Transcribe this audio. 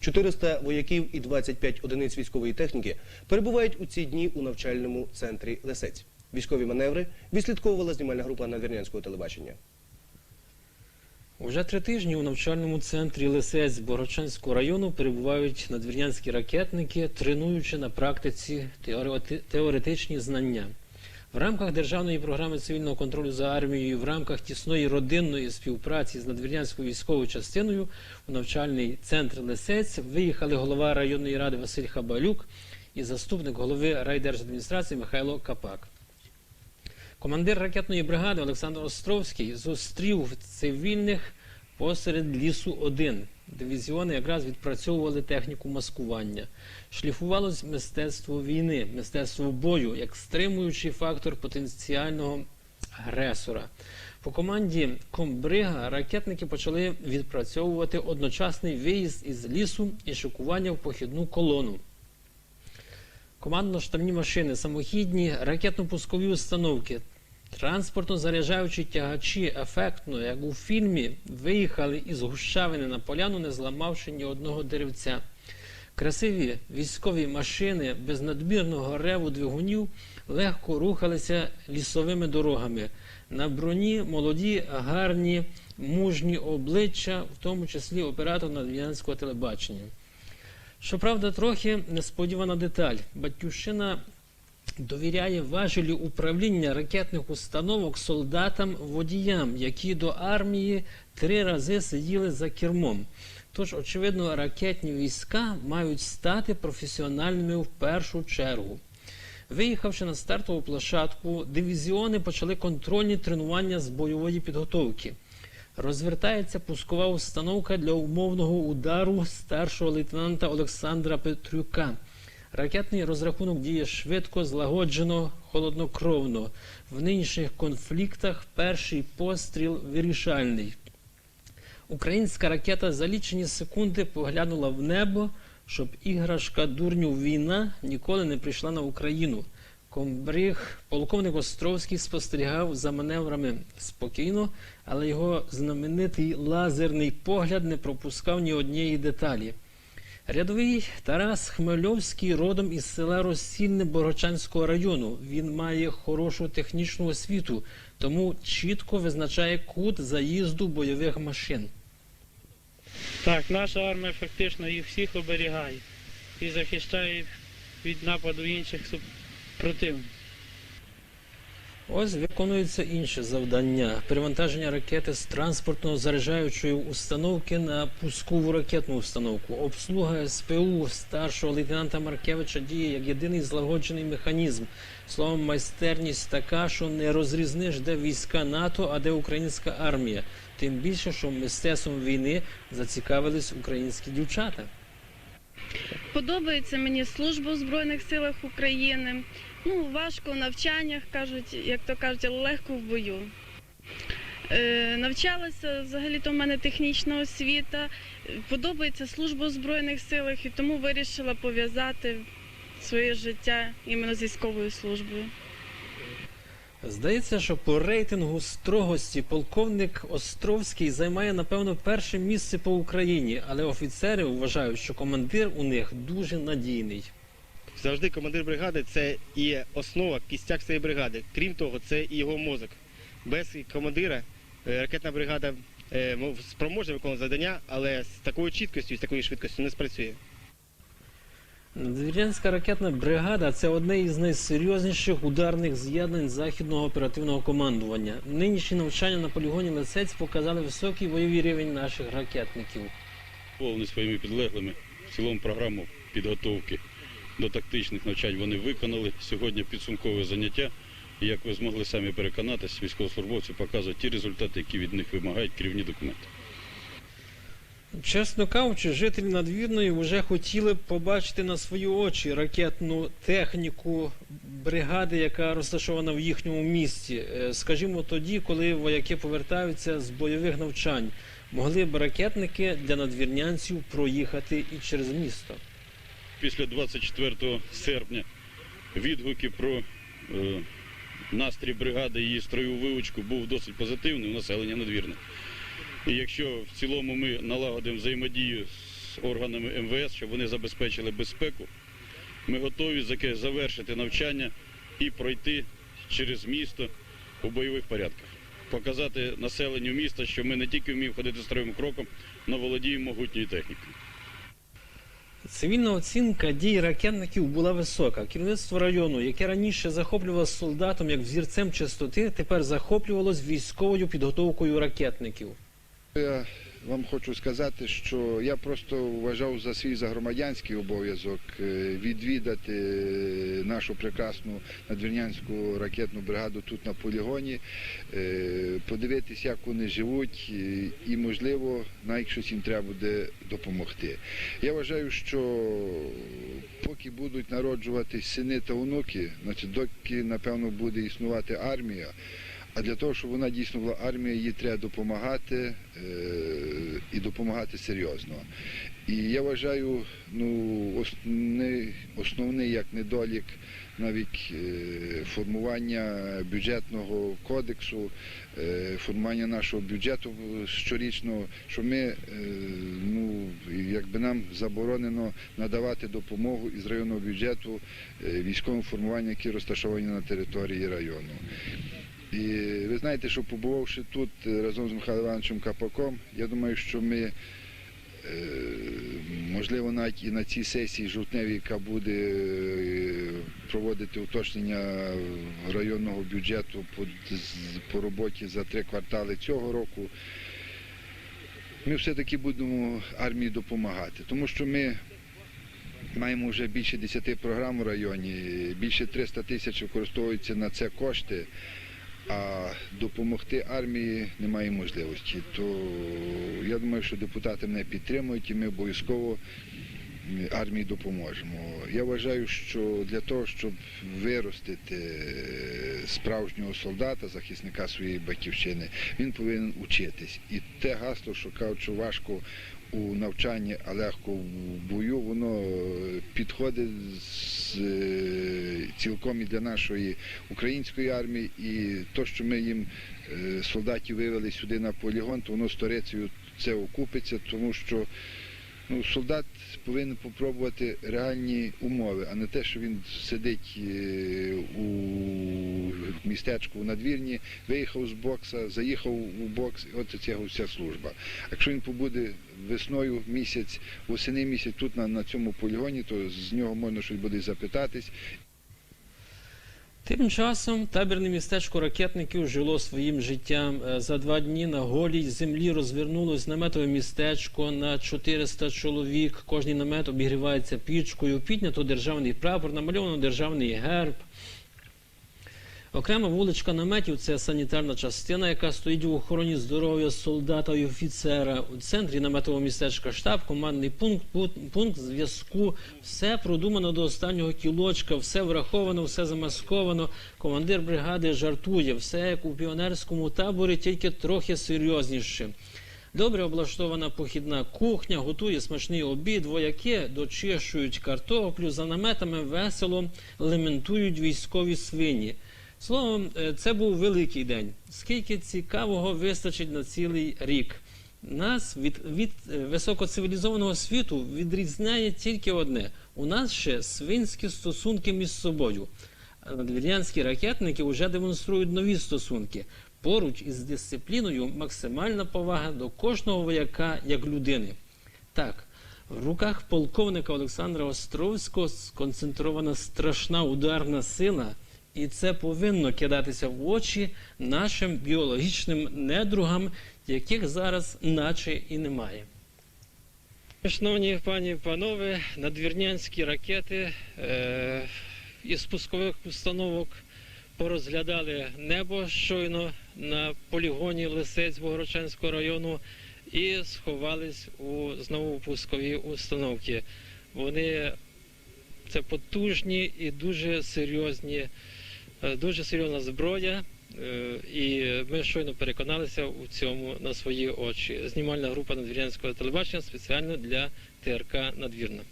400 вояків і 25 одиниць військової техніки перебувають у ці дні у навчальному центрі Лисець. Військові маневри відслідковувала знімальна група надвірнянського телебачення. Уже три тижні у навчальному центрі Лисець Богородчанського району перебувають надвірнянські ракетники, тренуючи на практиці теоретичні знання. В рамках державної програми цивільного контролю за армією, в рамках тісної родинної співпраці з надвірнянською військовою частиною у навчальний центр Лисець виїхали голова районної ради Василь Хабалюк і заступник голови райдержадміністрації Михайло Капак. Командир ракетної бригади Олександр Островський зустрів цивільних посеред лісу 1 Дивізіони якраз відпрацьовували техніку маскування. Шліфувалось мистецтво війни, мистецтво бою як стримуючий фактор потенціального агресора. По команді Комбрига ракетники почали відпрацьовувати одночасний виїзд із лісу і шикування в похідну колону. Командно-штабні машини, самохідні ракетно-пускові установки, транспортно-заряджаючі тягачі ефектно, як у фільмі, виїхали із гущавини на поляну, не зламавши ні одного деревця. Красиві військові машини без надмірного реву двигунів легко рухалися лісовими дорогами. На броні молоді, гарні, мужні обличчя, в тому числі оператор надвірнянського телебачення. Щоправда, трохи несподівана деталь. Батьківщина довіряє важелі управління ракетних установок солдатам-водіям, які до армії три рази сиділи за кермом. Тож, очевидно, ракетні війська мають стати професіональними в першу чергу. Виїхавши на стартову площадку, дивізіони почали контрольні тренування з бойової підготовки. Розвертається пускова установка для умовного удару старшого лейтенанта Олександра Петрюка. Ракетний розрахунок діє швидко, злагоджено, холоднокровно. В нинішніх конфліктах перший постріл вирішальний. Українська ракета за лічені секунди поглянула в небо, щоб іграшка дурню війна ніколи не прийшла на Україну. Комбриг, полковник Островський спостерігав за маневрами спокійно, але його знаменитий лазерний погляд не пропускав ні однієї деталі. Рядовий Тарас Хмельовський родом із села Розсільне Борочанського району. Він має хорошу технічну освіту, тому чітко визначає кут заїзду бойових машин. Так, наша армія фактично їх всіх оберігає і захищає від нападу інших противників. Ось виконується інше завдання перевантаження ракети з транспортно заряджаючої установки на пускову ракетну установку. Обслуга СПУ старшого лейтенанта Маркевича діє як єдиний злагоджений механізм. Словом, майстерність така, що не розрізниш, де війська НАТО, а де українська армія. Тим більше, що мистецтвом війни зацікавились українські дівчата. Подобається мені служба у Збройних силах України. Ну, важко в навчаннях, кажуть, як то кажуть, але легко в бою. Е, навчалася взагалі-то в мене технічна освіта. Подобається служба у Збройних силах і тому вирішила пов'язати своє життя іменно з військовою службою. Здається, що по рейтингу строгості полковник Островський займає, напевно, перше місце по Україні, але офіцери вважають, що командир у них дуже надійний. Завжди командир бригади це і основа, кістяк цієї бригади. Крім того, це і його мозок. Без командира е, ракетна бригада е, спроможна виконувати завдання, але з такою чіткістю з такою швидкістю не спрацює. Надвірнянська ракетна бригада це одне із найсерйозніших ударних з'єднань західного оперативного командування. Нинішні навчання на полігоні Лисець показали високий бойовий рівень наших ракетників. Повні своїми підлеглими в цілому програму підготовки до тактичних навчань вони виконали. Сьогодні підсумкове заняття. І як ви змогли самі переконатись, військовослужбовці показують ті результати, які від них вимагають керівні документи. Чесно кажучи, жителі надвірної вже хотіли б побачити на свої очі ракетну техніку бригади, яка розташована в їхньому місті. Е, Скажімо, тоді, коли вояки повертаються з бойових навчань, могли б ракетники для надвірнянців проїхати і через місто. Після 24 серпня відгуки про е, настрій бригади і її строю вивочку був досить позитивний у населення надвірне. І якщо в цілому ми налагодимо взаємодію з органами МВС, щоб вони забезпечили безпеку. Ми готові завершити навчання і пройти через місто у бойових порядках. Показати населенню міста, що ми не тільки вміємо ходити строєвим кроком, але володіємо могутньою технікою. Цивільна оцінка дій ракетників була висока. Керівництво району, яке раніше захоплювалося солдатом як взірцем чистоти, тепер захоплювалось військовою підготовкою ракетників. Я вам хочу сказати, що я просто вважав за свій за громадянський обов'язок е, відвідати е, нашу прекрасну надвірнянську ракетну бригаду тут на полігоні, е, подивитись, як вони живуть, і, можливо, навіть щось їм треба буде допомогти. Я вважаю, що поки будуть народжуватись сини та онуки, значить, доки, напевно, буде існувати армія. А для того, щоб вона дійсно була армія, їй треба допомагати е, і допомагати серйозно. І я вважаю, ну, основний, основний як недолік навіть е, формування бюджетного кодексу, е, формування нашого бюджету щорічного, що ми, ну, якби нам заборонено надавати допомогу із районного бюджету військовим формуванням, які розташовані на території району. І ви знаєте, що побувавши тут е, разом з Михайлом Івановичем Капаком, я думаю, що ми, е, можливо, навіть і на цій сесії жовтневій, яка буде е, проводити уточнення районного бюджету по, по роботі за три квартали цього року, ми все-таки будемо армії допомагати, тому що ми маємо вже більше 10 програм у районі, більше 300 тисяч використовується на це кошти а допомогти армії немає можливості. То я думаю, що депутати мене підтримують і ми обов'язково армії допоможемо. Я вважаю, що для того, щоб виростити е, справжнього солдата, захисника своєї батьківщини, він повинен учитись. І те гасло, що кажуть, що важко у навчанні, а легко в бою, воно е, підходить з, е, цілком і для нашої української армії, і то, що ми їм е, солдатів вивели сюди на полігон, то воно сторицею це окупиться, тому що ну, солдат повинен попробувати реальні умови, а не те, що він сидить е, у містечку у надвірні, виїхав з бокса, заїхав у бокс, і от це вся служба. Якщо він побуде весною місяць, восени місяць тут на, на цьому полігоні, то з нього можна щось буде запитатись, Тим часом табірне містечко ракетників жило своїм життям. Е, За два дні на голій землі розвернулось наметове містечко на 400 чоловік. Кожний намет обігрівається пічкою, піднято державний прапор, намальовано державний герб. Окрема вуличка наметів це санітарна частина, яка стоїть у охороні здоров'я солдата і офіцера. У центрі наметового містечка штаб, командний пункт, пункт, зв'язку. Все продумано до останнього кілочка, все враховано, все замасковано. Командир бригади жартує, все як у піонерському таборі, тільки трохи серйозніше. Добре облаштована похідна кухня, готує смачний обід, вояки дочищують картоплю, за наметами весело лементують військові свині. Словом, е, це був великий день. Скільки цікавого вистачить на цілий рік. Нас від, від е, високоцивілізованого світу відрізняє тільки одне: у нас ще свинські стосунки між собою. А Надвірнянські ракетники вже демонструють нові стосунки. Поруч із дисципліною максимальна повага до кожного вояка як людини. Так, в руках полковника Олександра Островського сконцентрована страшна ударна сила, і це повинно кидатися в очі нашим біологічним недругам, яких зараз наче і немає. Шановні пані і панове, надвірнянські ракети е, із пускових установок порозглядали небо щойно на полігоні Лисець Богородчанського району і сховались у знову пускові установки. Вони це потужні і дуже серйозні, дуже серйозна зброя. Е, І ми щойно переконалися у цьому на свої очі. Знімальна група надвірянського телебачення спеціально для ТРК Надвірна.